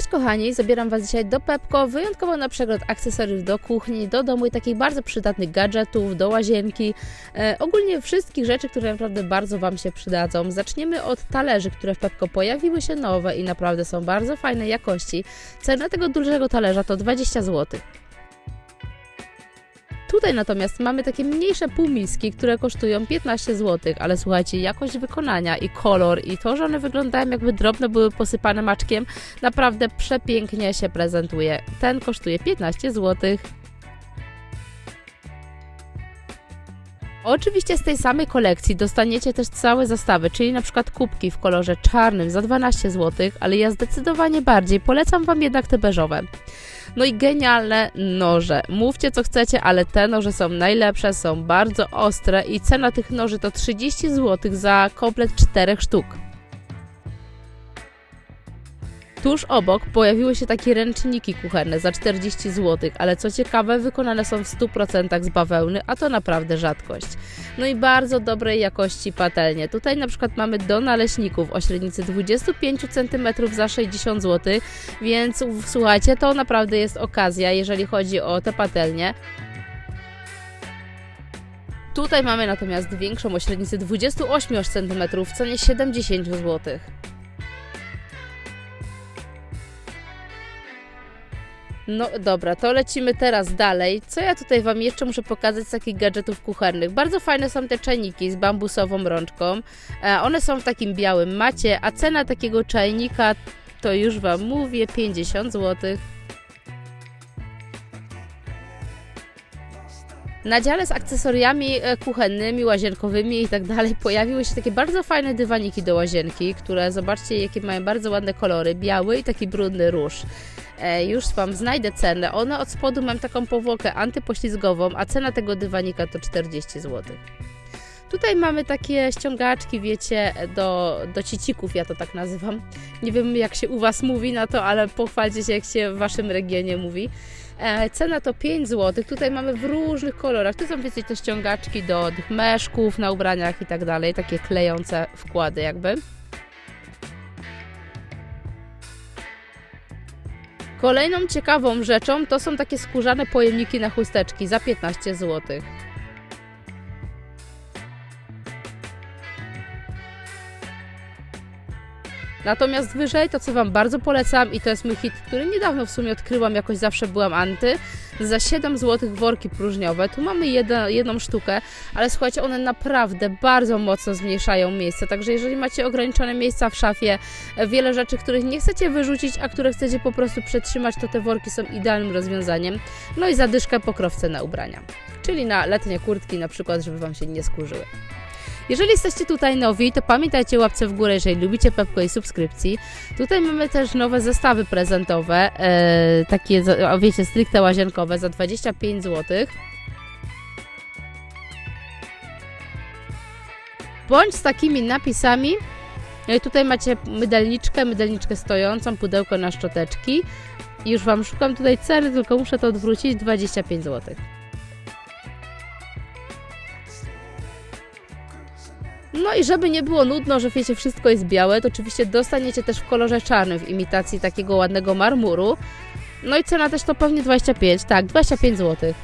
Cześć kochani, zabieram Was dzisiaj do Pepko, wyjątkowo na przegląd akcesoriów do kuchni, do domu i takich bardzo przydatnych gadżetów, do łazienki, e, ogólnie wszystkich rzeczy, które naprawdę bardzo Wam się przydadzą. Zaczniemy od talerzy, które w Pepko pojawiły się nowe i naprawdę są bardzo fajnej jakości. Cena tego dużego talerza to 20 zł. Tutaj natomiast mamy takie mniejsze półmiski, które kosztują 15 zł, ale słuchajcie, jakość wykonania i kolor i to, że one wyglądają jakby drobne były posypane maczkiem, naprawdę przepięknie się prezentuje. Ten kosztuje 15 zł. Oczywiście z tej samej kolekcji dostaniecie też całe zestawy, czyli na przykład kubki w kolorze czarnym za 12 zł, ale ja zdecydowanie bardziej polecam Wam jednak te beżowe. No i genialne noże. Mówcie co chcecie, ale te noże są najlepsze, są bardzo ostre i cena tych noży to 30 zł za komplet 4 sztuk. Tuż obok pojawiły się takie ręczniki kuchenne za 40 zł, ale co ciekawe, wykonane są w 100% z bawełny, a to naprawdę rzadkość. No i bardzo dobrej jakości patelnie. Tutaj na przykład mamy do naleśników o średnicy 25 cm za 60 zł, więc słuchajcie, to naprawdę jest okazja, jeżeli chodzi o te patelnie. Tutaj mamy natomiast większą o średnicy 28 cm w cenie 70 zł. No dobra, to lecimy teraz dalej. Co ja tutaj Wam jeszcze muszę pokazać z takich gadżetów kuchennych? Bardzo fajne są te czajniki z bambusową rączką. E, one są w takim białym macie, a cena takiego czajnika to już Wam mówię 50 zł. Na dziale z akcesoriami e, kuchennymi, łazienkowymi i tak dalej pojawiły się takie bardzo fajne dywaniki do łazienki, które zobaczcie jakie mają bardzo ładne kolory, biały i taki brudny róż. E, już Wam znajdę cenę. One od spodu mają taką powłokę antypoślizgową, a cena tego dywanika to 40 zł. Tutaj mamy takie ściągaczki, wiecie, do, do cicików, ja to tak nazywam. Nie wiem, jak się u Was mówi na to, ale pochwalcie się, jak się w Waszym regionie mówi. E, cena to 5 zł. Tutaj mamy w różnych kolorach. Tu są wiecie te ściągaczki do tych meszków na ubraniach i tak dalej. Takie klejące wkłady jakby. Kolejną ciekawą rzeczą to są takie skórzane pojemniki na chusteczki za 15 zł. Natomiast wyżej to, co Wam bardzo polecam i to jest mój hit, który niedawno w sumie odkryłam, jakoś zawsze byłam anty, za 7 zł worki próżniowe. Tu mamy jedno, jedną sztukę, ale słuchajcie, one naprawdę bardzo mocno zmniejszają miejsce, także jeżeli macie ograniczone miejsca w szafie, wiele rzeczy, których nie chcecie wyrzucić, a które chcecie po prostu przetrzymać, to te worki są idealnym rozwiązaniem. No i zadyszkę pokrowce na ubrania, czyli na letnie kurtki na przykład, żeby Wam się nie skurzyły. Jeżeli jesteście tutaj nowi, to pamiętajcie łapce w górę, jeżeli lubicie Pepko i subskrypcji. Tutaj mamy też nowe zestawy prezentowe, e, takie, wiecie, stricte łazienkowe za 25 zł. Bądź z takimi napisami. I tutaj macie mydelniczkę, mydelniczkę stojącą, pudełko na szczoteczki. Już Wam szukam tutaj ceny, tylko muszę to odwrócić, 25 zł. No i żeby nie było nudno, że wiecie, wszystko jest białe, to oczywiście dostaniecie też w kolorze czarnym, w imitacji takiego ładnego marmuru. No i cena też to pewnie 25, tak, 25 zł.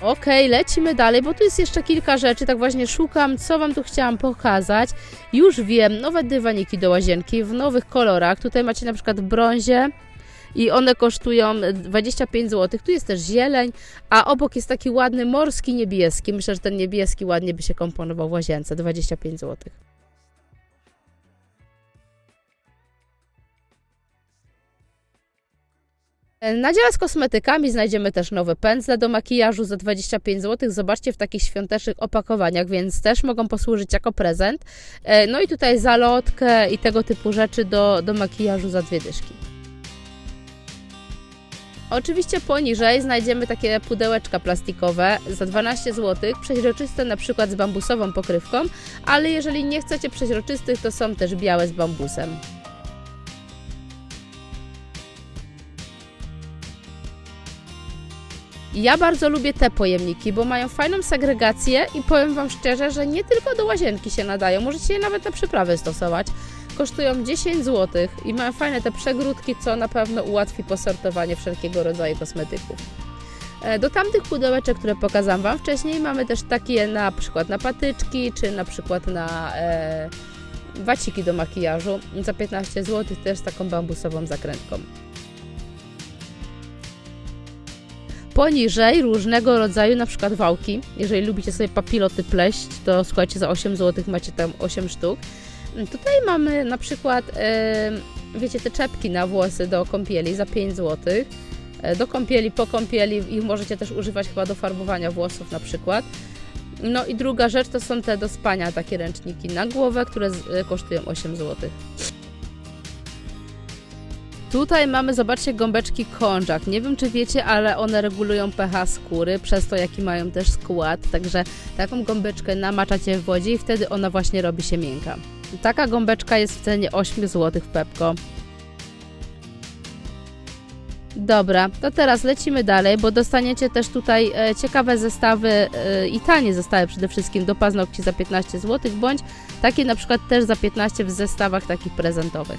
Okej, lecimy dalej, bo tu jest jeszcze kilka rzeczy, tak właśnie szukam, co Wam tu chciałam pokazać. Już wiem, nowe dywaniki do łazienki w nowych kolorach. Tutaj macie na przykład brązie, i one kosztują 25 zł. Tu jest też zieleń, a obok jest taki ładny morski niebieski. Myślę, że ten niebieski ładnie by się komponował w łazience. 25 zł. Na dziale z kosmetykami znajdziemy też nowe pędzle do makijażu za 25 zł. Zobaczcie w takich świątecznych opakowaniach, więc też mogą posłużyć jako prezent. E, No i tutaj zalotkę i tego typu rzeczy do, do makijażu za dwie dyszki. Oczywiście poniżej znajdziemy takie pudełeczka plastikowe za 12 zł, przeźroczyste na przykład z bambusową pokrywką, ale jeżeli nie chcecie przeźroczystych, to są też białe z bambusem. Ja bardzo lubię te pojemniki, bo mają fajną segregację i powiem Wam szczerze, że nie tylko do łazienki się nadają, możecie je nawet na przyprawy stosować. Kosztują 10 zł i mają fajne te przegródki, co na pewno ułatwi posortowanie wszelkiego rodzaju kosmetyków. E, Do tamtych pudełeczek, które pokazałam Wam wcześniej, mamy też takie na przykład na patyczki, czy na przykład na e, waciki do makijażu za 15 zł, też z taką bambusową zakrętką. Poniżej różnego rodzaju na przykład wałki. Jeżeli lubicie sobie papiloty pleść, to słuchajcie, za 8 zł macie tam 8 sztuk. Tutaj mamy na przykład, wiecie, te czepki na włosy do kąpieli za 5 zł. E, Do kąpieli, po kąpieli ich możecie też używać chyba do farbowania włosów na przykład. No i druga rzecz to są te do spania takie ręczniki na głowę, które e, kosztują 8 zł. Tutaj mamy, zobaczcie, gąbeczki konżak. Nie wiem, czy wiecie, ale one regulują pH skóry, przez to jaki mają też skład. Także taką gąbeczkę namaczacie w wodzie i wtedy ona właśnie robi się miękka. Taka gąbeczka jest w cenie 8 zł w Pepko. Dobra, to teraz lecimy dalej, bo dostaniecie też tutaj e, ciekawe zestawy e, i tanie zestawy przede wszystkim do paznokci za 15 zł, bądź takie na przykład też za 15 w zestawach takich prezentowych.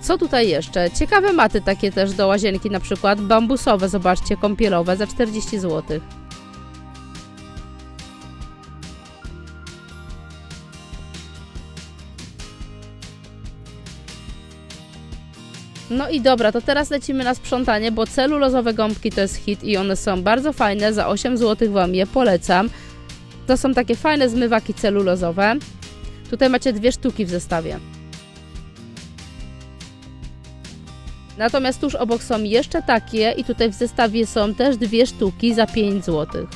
Co tutaj jeszcze? Ciekawe maty takie też do łazienki, na przykład bambusowe, zobaczcie, kąpielowe za 40 zł. No i dobra, to teraz lecimy na sprzątanie, bo celulozowe gąbki to jest hit i one są bardzo fajne. Za 8 zł Wam je polecam. To są takie fajne zmywaki celulozowe. Tutaj macie dwie sztuki w zestawie. Natomiast tuż obok są jeszcze takie i tutaj w zestawie są też dwie sztuki za 5 zł.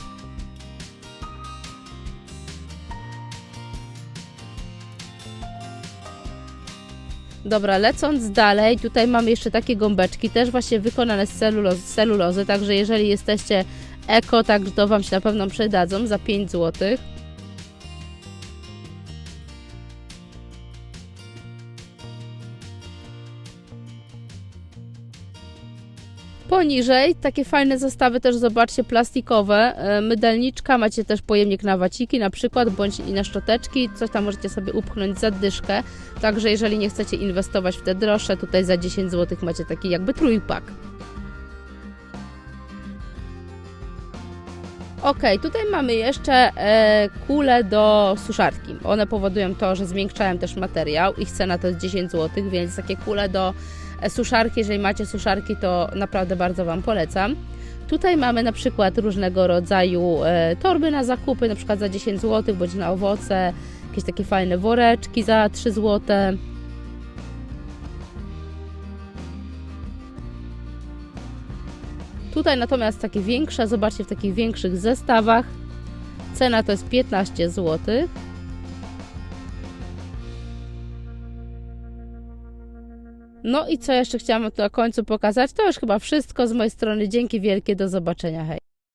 Dobra, lecąc dalej, tutaj mamy jeszcze takie gąbeczki, też właśnie wykonane z celulozy, z celulozy, także jeżeli jesteście eko, tak to Wam się na pewno przydadzą za 5 zł. Poniżej takie fajne zestawy też zobaczcie plastikowe. E, Mydelniczka, macie też pojemnik na waciki na przykład, bądź i na szczoteczki. Coś tam możecie sobie upchnąć za dyszkę. Także jeżeli nie chcecie inwestować w te droższe, tutaj za 10 zł macie taki jakby trójpak. Ok, tutaj mamy jeszcze e, kule do suszarki. One powodują to, że zmiękczają też materiał. Ich cena to jest 10 zł, więc takie kule do suszarki, jeżeli macie suszarki, to naprawdę bardzo Wam polecam. Tutaj mamy na przykład różnego rodzaju e, torby na zakupy, na przykład za 10 zł, bądź na owoce, jakieś takie fajne woreczki za 3 zł. Tutaj natomiast takie większe, zobaczcie w takich większych zestawach. Cena to jest 15 zł. No i co jeszcze chciałam tu na końcu pokazać? To już chyba wszystko z mojej strony. Dzięki wielkie, do zobaczenia, hej.